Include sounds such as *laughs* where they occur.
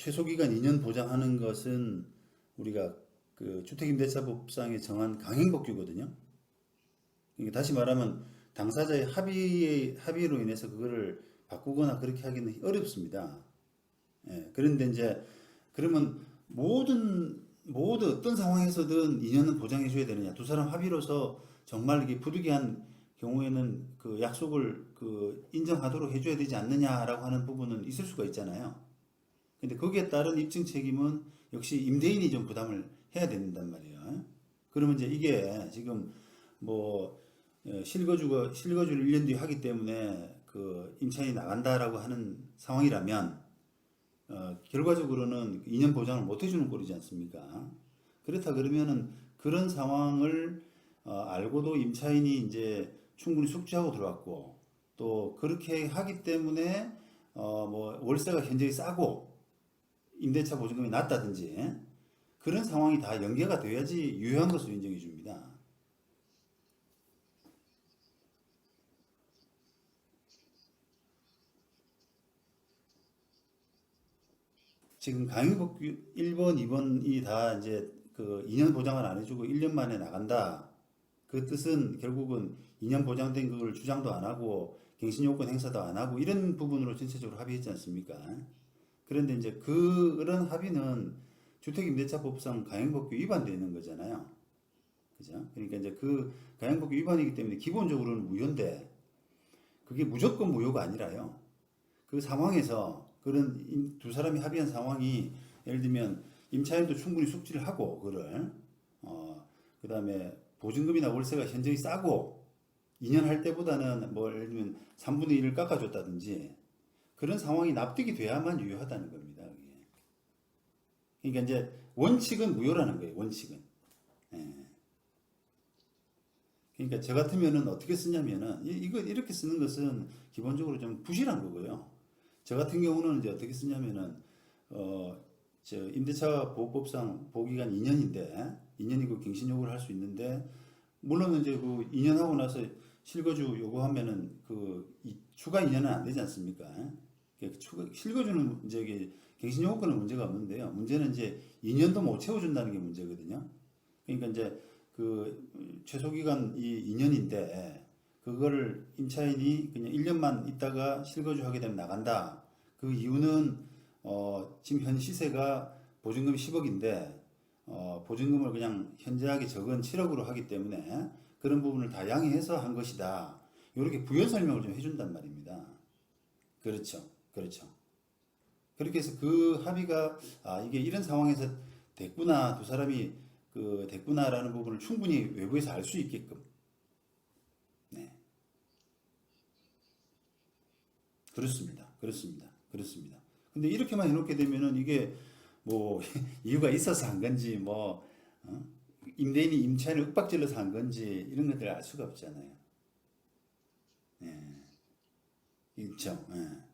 최소 기간 2년 보장하는 것은 우리가 그 주택임대차법상에 정한 강행법규거든요. 그러니까 다시 말하면 당사자의 합의의 합의로 인해서 그거를 바꾸거나 그렇게 하기는 어렵습니다. 예, 그런데 이제 그러면 모든 모든 어떤 상황에서든 2년은 보장해 줘야 되느냐? 두 사람 합의로서 정말 이게 부득이한 경우에는 그 약속을 그 인정하도록 해줘야 되지 않느냐라고 하는 부분은 있을 수가 있잖아요. 근데 거기에 따른 입증 책임은 역시 임대인이 좀 부담을 해야 된단 말이에요. 그러면 이제 이게 지금 뭐 어, 실거주가 실거주를 1년 뒤에 하기 때문에 그 임차인이 나간다라고 하는 상황이라면 어, 결과적으로는 2년 보장을 못 해주는 꼴이지 않습니까? 그렇다 그러면은 그런 상황을 어, 알고도 임차인이 이제 충분히 숙지하고 들어왔고 또 그렇게 하기 때문에 어, 뭐 월세가 현저히 싸고 임대차 보증금이 낮다든지 그런 상황이 다 연계가 돼야지 유효한 것으로 인정해 줍니다. 지금 강의법규 1번, 2번이 다 이제 그 2년 보장을 안 해주고 1년 만에 나간다. 그 뜻은 결국은 2년 보장된 그걸 주장도 안 하고 갱신요건 행사도 안 하고 이런 부분으로 전체적으로 합의했지 않습니까? 그런데 이제 그런 합의는 주택임대차법상 강행법규 위반되어 있는 거잖아요. 그죠? 그러니까 이제 그 강행법규 위반이기 때문에 기본적으로는 무효인데 그게 무조건 무효가 아니라요. 그 상황에서 그런 임- 두 사람이 합의한 상황이 예를 들면 임차인도 충분히 숙지를 하고 그를 어 그 다음에 보증금이나 월세가 현저히 싸고 2년 할 때보다는 뭐 예를 들면 3분의 1을 깎아줬다든지 그런 상황이 납득이 돼야만 유효하다는 겁니다. 그러니까 이제 원칙은 무효라는 거예요. 원칙은. 예. 그러니까 저 같으면은 어떻게 쓰냐면은 이- 이거 이렇게 쓰는 것은 기본적으로 좀 부실한 거고요. 저 같은 경우는 이제 어떻게 쓰냐면은 어 저 임대차 보호법상 보기간 2년인데 2년이고 갱신 요구를 할 수 있는데 물론 이제 그 2년 하고 나서 실거주 요구하면은 그 이- 추가 2년은 안 되지 않습니까? 실거주는 이제 이게 갱신 요구권은 문제가 없는데요. 문제는 이제 2년도 못 채워준다는 게 문제거든요. 그러니까 이제 그 최소 기간 이 2년인데 그거를 임차인이 그냥 1년만 있다가 실거주 하게 되면 나간다. 그 이유는 어 지금 현 시세가 보증금이 10억인데 어 보증금을 그냥 현저하게 적은 7억으로 하기 때문에 그런 부분을 다 양해해서 한 것이다. 이렇게 부연 설명을 좀 해준단 말입니다. 그렇죠. 그렇죠. 그렇게 해서 그 합의가 아 이게 이런 상황에서 됐구나 두 사람이 그 됐구나라는 부분을 충분히 외부에서 알 수 있게끔 네 그렇습니다 그렇습니다 그렇습니다 근데 이렇게만 해놓게 되면은 이게 뭐 *laughs* 이유가 있어서 한 건지 뭐 어? 임대인이 임차인을 윽박질러서 한 건지 이런 것들을 알 수가 없잖아요 예. 있죠 예.